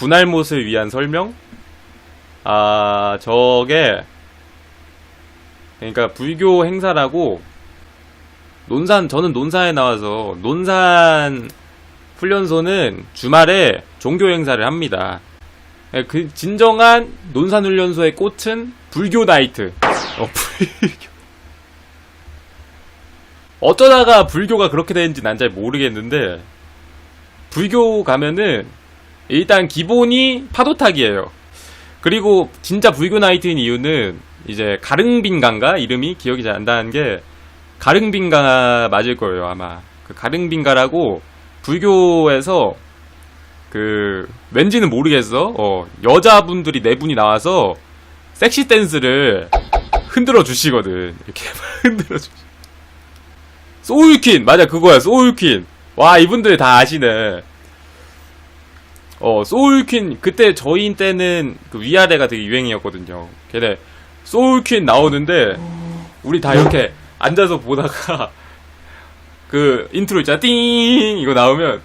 군알못을 위한 설명? 아, 저게, 그러니까 불교 행사라고, 논산, 저는 논산에 나와서, 논산 훈련소는 주말에 종교 행사를 합니다. 예, 그, 진정한 논산 훈련소의 꽃은 불교 나이트. 어, 불교. 어쩌다가 불교가 그렇게 되는지 난 잘 모르겠는데, 불교 가면은, 일단 기본이 파도타기예요. 그리고 진짜 불교 나이트인 이유는 이제 가릉빈가인가 이름이 기억이 잘 안 나는 게 가릉빈가 맞을 거예요 아마. 그 가릉빈가라고 불교에서 그 왠지는 모르겠어. 어 여자분들이 네 분이 나와서 섹시 댄스를 흔들어 주시거든. 이렇게 흔들어 주시. 소울퀸! 맞아 그거야 소울퀸. 와 이분들 다 아시네 어, 소울퀸, 그때 저희 때는 그 위아래가 되게 유행이었거든요. 걔네, 소울퀸 나오는데, 우리 다 이렇게 앉아서 보다가, 그 인트로 있잖아. 띵! 이거 나오면,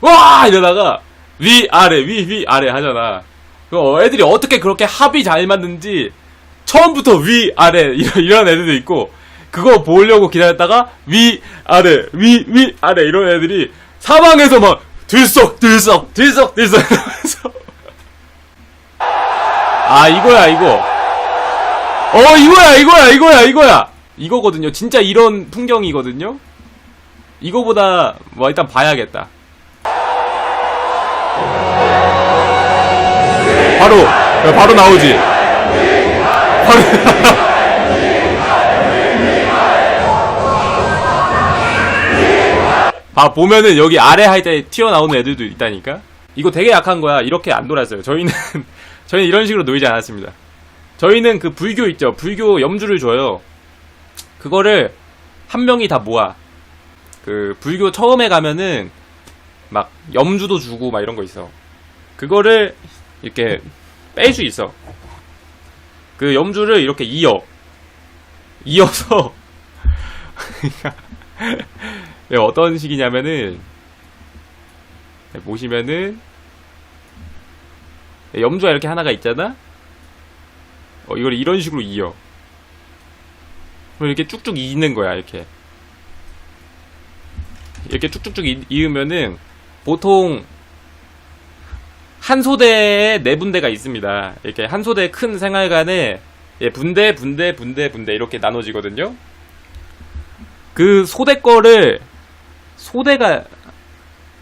와! 이러다가, 위, 아래, 위, 위, 아래 하잖아. 그 애들이 어떻게 그렇게 합이 잘 맞는지, 처음부터 위, 아래, 이런, 이런 애들도 있고, 그거 보려고 기다렸다가, 위, 아래, 위, 위, 아래, 이런 애들이, 사방에서 막, 들썩, 들썩, 들썩, 들썩. 아, 이거야, 이거. 어, 이거야, 이거야, 이거야, 이거야. 이거거든요. 진짜 이런 풍경이거든요. 이거보다, 뭐, 일단 봐야겠다. 바로, 바로 나오지. 바로. 봐 보면은 여기 아래 할 때 튀어나오는 애들도 있다니까? 이거 되게 약한 거야. 이렇게 안 놀았어요. 저희는 저희는 이런 식으로 놀지 않았습니다. 저희는 그 불교 있죠. 불교 염주를 줘요. 그거를 한 명이 다 모아. 그 불교 처음에 가면은 막 염주도 주고 막 이런 거 있어. 그거를 이렇게 뺄 수 있어. 그 염주를 이렇게 이어. 이어서 네, 어떤 식이냐면은 네, 보시면은 네, 염주가 이렇게 하나가 있잖아. 어, 이걸 이런 식으로 이어. 그럼 이렇게 쭉쭉 이는 거야 이렇게. 이렇게 쭉쭉쭉 이- 이으면은 보통 한 소대에 네 분대가 있습니다. 이렇게 한 소대 큰 생활관에 예, 분대, 분대, 분대, 분대 이렇게 나눠지거든요. 그 소대 거를 소대가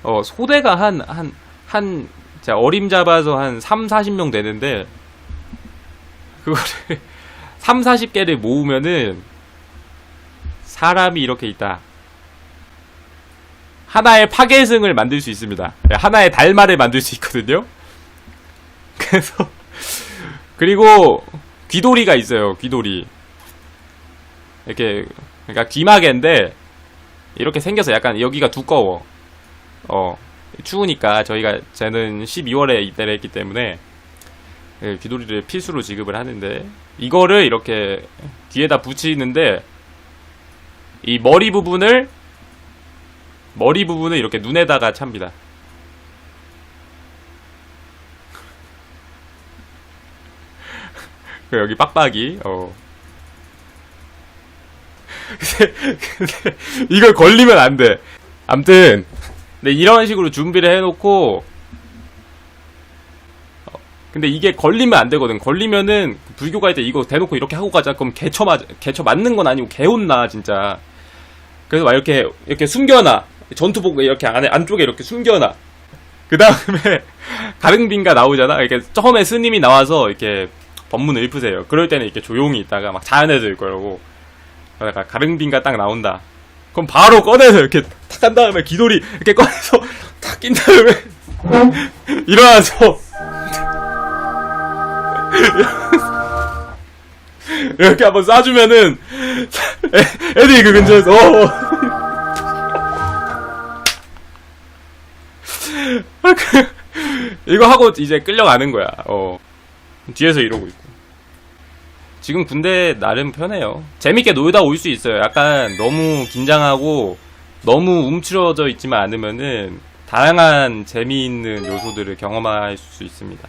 어 소대가 한 한 한 자 어림 잡아서 한 3, 40명 되는데 그거를 3, 40개를 모으면은 사람이 이렇게 있다. 하나의 파괴승을 만들 수 있습니다. 네, 하나의 달말을 만들 수 있거든요. 그래서 그리고 귀돌이가 있어요. 귀돌이. 이렇게 그러니까 귀마개인데 이렇게 생겨서 약간 여기가 두꺼워. 어 추우니까 저희가 쟤는 12월에 입대를 했기 때문에 예, 귀돌이를 필수로 지급을 하는데 이거를 이렇게 귀에다 붙이는데 이 머리 부분을 머리 부분을 이렇게 눈에다가 찹니다. 그 여기 빡빡이 어 근데, 이걸 걸리면 안 돼. 암튼 근데 이런 식으로 준비를 해놓고 어, 근데 이게 걸리면 안 되거든. 걸리면은 불교가 할때 이거 대놓고 이렇게 하고 가자. 그럼 개쳐 맞 개쳐 맞는 건 아니고 개혼나 진짜. 그래서 막 이렇게 이렇게 숨겨놔. 전투복 이렇게 안에 안쪽에 이렇게 숨겨놔. 그 다음에 가릉빈가 나오잖아. 이렇게 처음에 스님이 나와서 이렇게 법문을 읊으세요. 그럴 때는 이렇게 조용히 있다가 막 자연해질 거라고. 그러다가 가릉빈가 딱 나온다. 그럼 바로 꺼내서 이렇게 탁 한 다음에 기돌이 이렇게 꺼내서 탁 낀 다음에 일어나서 이렇게 한번 쏴주면은 애, 애들이 그 근처에서 어, 어. 그, 이거 하고 이제 끌려가는 거야. 어. 뒤에서 이러고 있고. 지금 군대 나름 편해요. 재밌게 놀다 올 수 있어요. 약간 너무 긴장하고 너무 움츠러져 있지만 않으면은 다양한 재미있는 요소들을 경험할 수 있습니다.